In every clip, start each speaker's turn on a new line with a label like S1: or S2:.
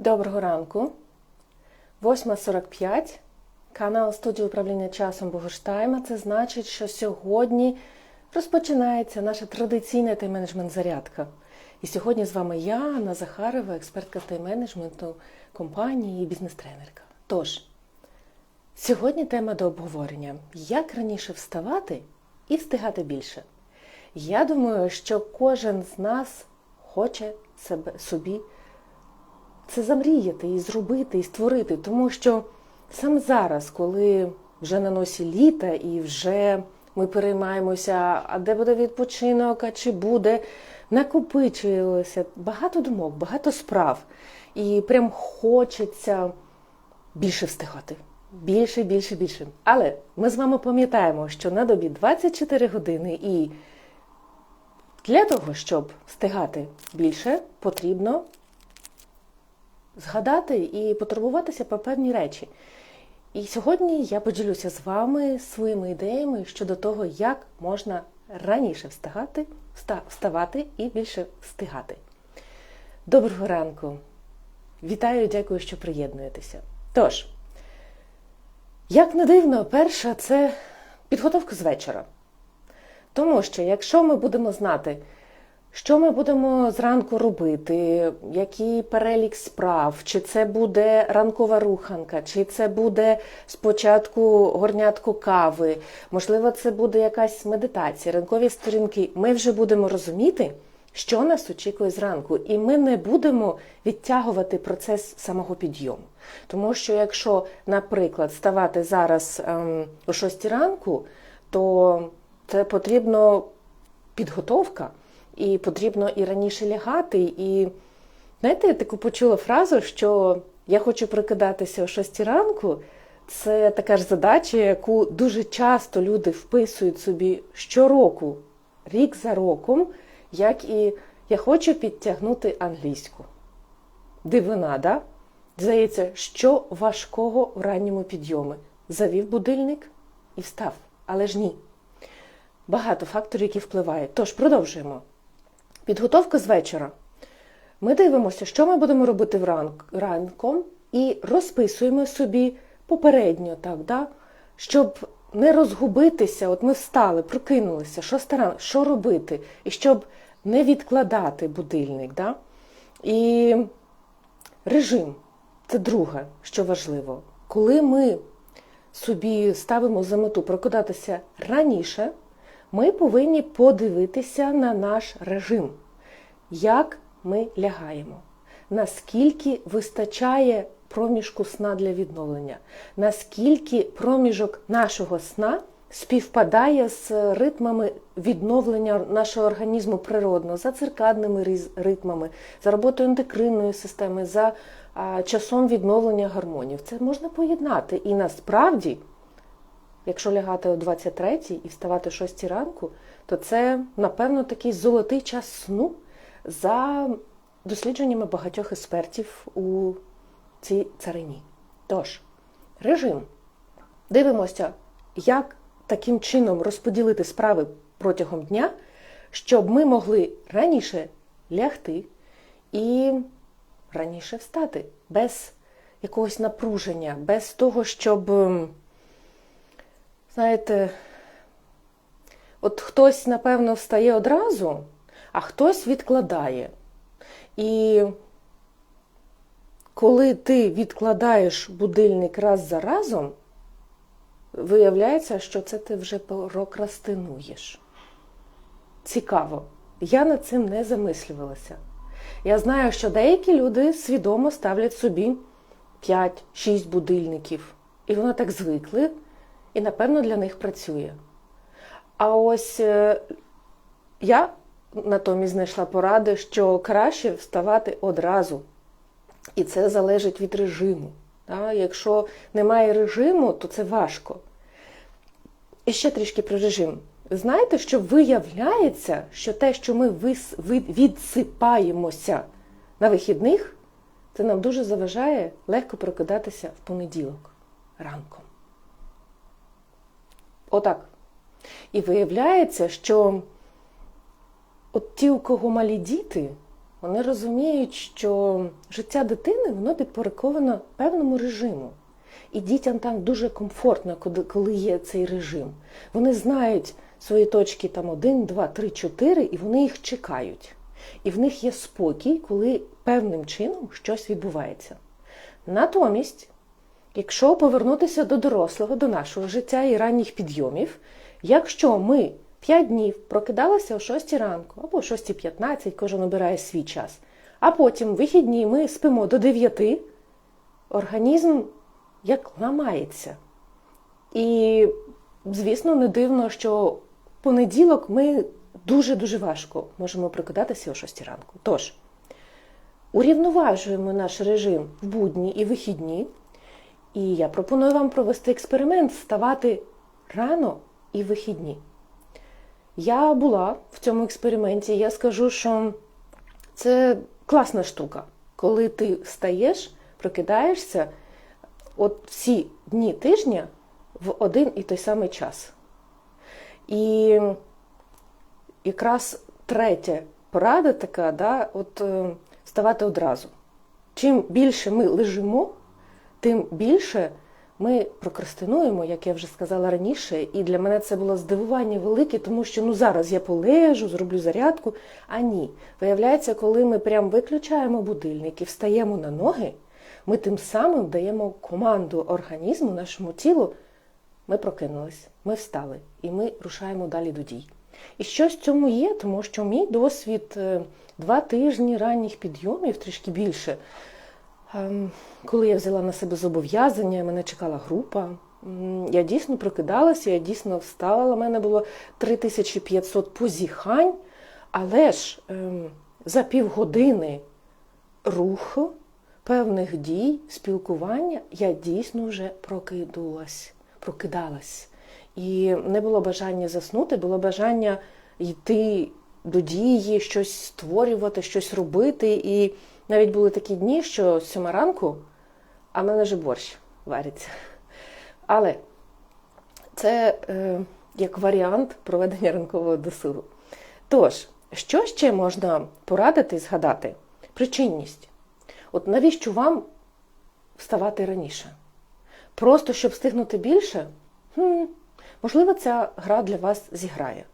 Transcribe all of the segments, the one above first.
S1: Доброго ранку. 8.45. Канал студії управління часом Богоштайма. Це значить, що сьогодні розпочинається наша традиційна тайм-менеджмент зарядка. І сьогодні з вами я, Анна Захарова, експертка з тайм-менеджменту компанії і бізнес-тренерка. Тож, сьогодні тема до обговорення: як раніше вставати і встигати більше. Я думаю, що кожен з нас хоче себе собі це замріяти і зробити, і створити. Тому що саме зараз, коли вже на носі літа і вже ми переймаємося, а де буде відпочинок, а чи буде, накопичилося багато думок, багато справ. І прям хочеться більше встигати. Більше, більше, більше. Але ми з вами пам'ятаємо, що на добі 24 години і для того, щоб встигати більше, потрібно згадати і потурбуватися про певні речі. І сьогодні я поділюся з вами своїми ідеями щодо того, як можна раніше встигати, вставати і більше встигати. Доброго ранку! Вітаю, дякую, що приєднуєтеся. Тож, як не дивно, перша це підготовка з вечора. Тому що, якщо ми будемо знати, що ми будемо зранку робити, який перелік справ, чи це буде ранкова руханка, чи це буде спочатку горнятко кави, можливо, це буде якась медитація, ранкові сторінки, ми вже будемо розуміти, що нас очікує зранку, і ми не будемо відтягувати процес самого підйому. Тому що, якщо, наприклад, ставати зараз ем, о 6 ранку, то це потрібно підготовка. І потрібно і раніше лягати. І знаєте, я таку почула фразу, що я хочу прикидатися о 6 ранку. Це така ж задача, яку дуже часто люди вписують собі щороку, рік за роком, як і я хочу підтягнути англійську. Дивина, да? Здається, що важкого в ранньому підйомі. Завів будильник і встав. Але ж ні. Багато факторів, які впливають. Тож продовжуємо. Підготовка з вечора. Ми дивимося, що ми будемо робити вранк, ранком, і розписуємо собі попередньо, так, да? щоб не розгубитися. От ми встали, прокинулися, що старан, що робити, і щоб не відкладати будильник. Да? І режим це друге, що важливо. Коли ми собі ставимо за мету прокидатися раніше ми повинні подивитися на наш режим, як ми лягаємо, наскільки вистачає проміжку сна для відновлення, наскільки проміжок нашого сна співпадає з ритмами відновлення нашого організму природно, за циркадними ритмами, за роботою ендокринної системи, за часом відновлення гормонів. Це можна поєднати. І насправді. Якщо лягати о 23 і вставати о 6 ранку, то це, напевно, такий золотий час сну за дослідженнями багатьох експертів у цій царині. Тож, режим. Дивимося, як таким чином розподілити справи протягом дня, щоб ми могли раніше лягти і раніше встати, без якогось напруження, без того, щоб знаєте, от хтось, напевно, встає одразу, а хтось відкладає. І коли ти відкладаєш будильник раз за разом, виявляється, що це ти вже прокрастинуєш. Цікаво. Я над цим не замислювалася. Я знаю, що деякі люди свідомо ставлять собі 5-6 будильників. І вони так звикли і, напевно, для них працює. А ось е, я натомість знайшла поради, що краще вставати одразу. І це залежить від режиму. Якщо немає режиму, то це важко. І ще трішки про режим. Знаєте, що виявляється, що те, що ми відсипаємося на вихідних, це нам дуже заважає легко прокидатися в понеділок ранком. Отак. І виявляється, що от ті, у кого малі діти, Вони розуміють, що життя дитини воно підпорядковано певному режиму. І дітям там дуже комфортно, коли- є цей режим. Вони знають свої точки там 1, 2, 3, 4, і вони їх чекають. І в них є спокій, коли певним чином щось відбувається. Натомість, якщо повернутися до дорослого, до нашого життя і ранніх підйомів, якщо ми 5 днів прокидалися о 6 ранку або о 6.15, кожен обирає свій час, а потім вихідні ми спимо до 9, організм як ламається. І, звісно, не дивно, що понеділок ми дуже-дуже важко можемо прокидатися о 6 ранку. Тож, урівноважуємо наш режим в будні і вихідні. І я пропоную вам провести експеримент вставати рано і вихідні. Я була в цьому експерименті, я скажу, що це класна штука, коли ти встаєш, прокидаєшся от всі дні тижня в один і той самий час. І якраз третя порада така, да, от е, вставати одразу. Чим більше ми лежимо, тим більше ми прокрастинуємо, як я вже сказала раніше, і для мене це було здивування велике, тому що ну зараз я полежу, зроблю зарядку. А ні, виявляється, коли ми прям виключаємо будильник і встаємо на ноги, ми тим самим даємо команду організму, нашому тілу. Ми прокинулись, ми встали і ми рушаємо далі до дій. І щось в цьому є, тому що мій досвід е, два тижні ранніх підйомів, трішки більше. Ем, Коли я взяла на себе зобов'язання, мене чекала група. Я дійсно прокидалася, я дійсно встала. У мене було 3500 позіхань, але ж ем, за півгодини руху, певних дій, спілкування я дійсно вже прокидалась, прокидалась. І не було бажання заснути, було бажання йти до дії, щось створювати, щось робити. І навіть були такі дні, що сьома ранку, а в мене вже борщ вариться. Але це е, як варіант проведення ранкового досугу. Тож, що ще можна порадити і згадати? Причинність. От навіщо вам вставати раніше? Просто щоб встигнути більше? Хм, можливо, ця гра для вас зіграє.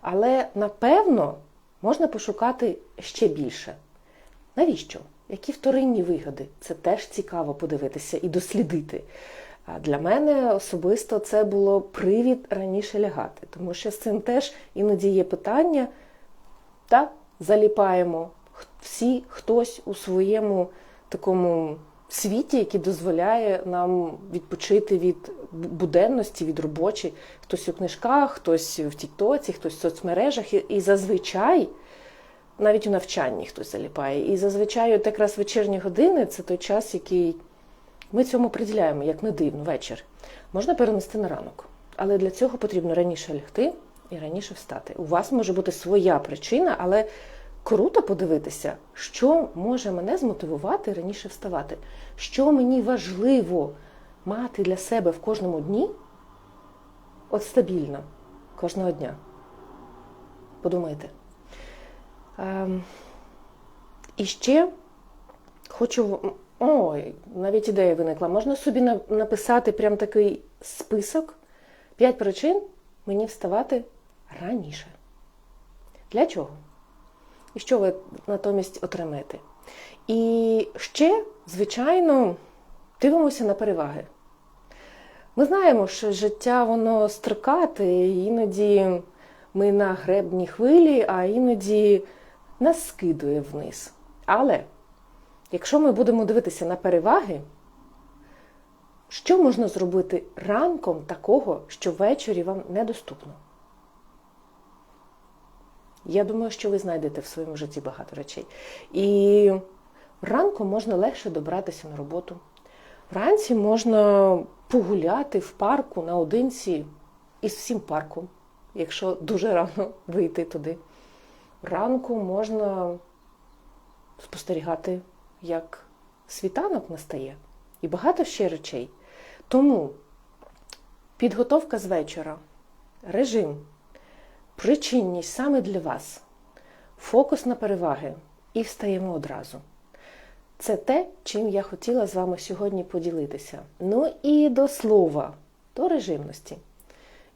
S1: Але напевно можна пошукати ще більше. Навіщо? Які вторинні вигоди? Це теж цікаво подивитися і дослідити. А для мене особисто це було привід раніше лягати, тому що з цим теж іноді є питання, так, заліпаємо всі хтось у своєму такому світі, який дозволяє нам відпочити від буденності, від робочі. Хтось у книжках, хтось в Тіктоці, хтось в соцмережах. І, і зазвичай навіть у навчанні хтось заліпає. І зазвичай от якраз вечірні години це той час, який ми цьому приділяємо, як не дивно, вечір. Можна перенести на ранок. Але для цього потрібно раніше лягти і раніше встати. У вас може бути своя причина, але круто подивитися, що може мене змотивувати раніше вставати. Що мені важливо мати для себе в кожному дні, от стабільно, кожного дня. Подумайте. Ем, і ще хочу. Ой, навіть ідея виникла. Можна собі написати прям такий список. П'ять причин мені вставати раніше. Для чого? І що ви натомість отримаєте? І ще, звичайно, дивимося на переваги. Ми знаємо, що життя воно строкате, і іноді ми на гребні хвилі, а іноді нас скидує вниз. Але якщо ми будемо дивитися на переваги, що можна зробити ранком такого, що ввечері вам недоступно? Я думаю, що ви знайдете в своєму житті багато речей. І ранком можна легше добратися на роботу. Вранці можна погуляти в парку наодинці із всім парком, якщо дуже рано вийти туди. Ранку можна спостерігати, як світанок настає, і багато ще речей. Тому підготовка з вечора, режим, причинність саме для вас, фокус на переваги і встаємо одразу. Це те, чим я хотіла з вами сьогодні поділитися. Ну і до слова, до режимності.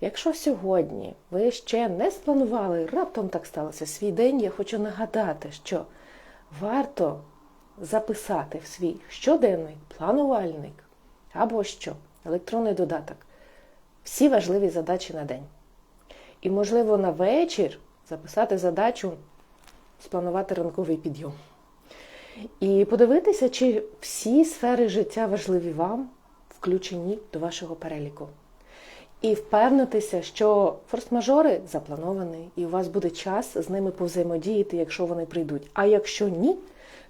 S1: Якщо сьогодні ви ще не спланували, раптом так сталося свій день, я хочу нагадати, що варто записати в свій щоденний планувальник або що, електронний додаток, всі важливі задачі на день. І, можливо, на вечір записати задачу спланувати ранковий підйом. І подивитися, чи всі сфери життя важливі вам, включені до вашого переліку. І впевнитися, що форс-мажори заплановані, і у вас буде час з ними повзаємодіяти, якщо вони прийдуть. А якщо ні,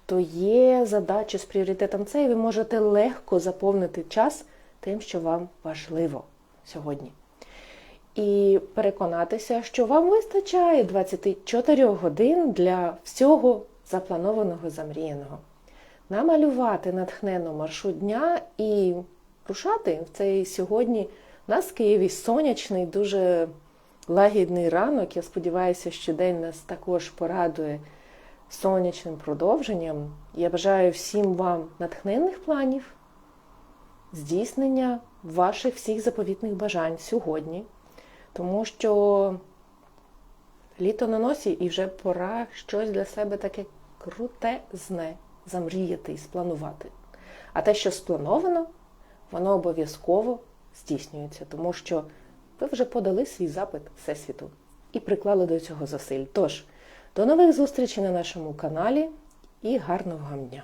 S1: то є задачі з пріоритетом це, і ви можете легко заповнити час тим, що вам важливо сьогодні. І переконатися, що вам вистачає 24 годин для всього запланованого, замріяного. Намалювати натхненно маршрут дня і рушати в цей сьогодні у нас в Києві сонячний, дуже лагідний ранок. Я сподіваюся, що день нас також порадує сонячним продовженням. Я бажаю всім вам натхненних планів, здійснення ваших всіх заповітних бажань сьогодні, тому що літо на носі і вже пора щось для себе таке крутезне замріяти і спланувати. А те, що сплановано, воно обов'язково здійснюється, тому що ви вже подали свій запит Всесвіту і приклали до цього зусиль. Тож, до нових зустрічей на нашому каналі і гарного вам дня!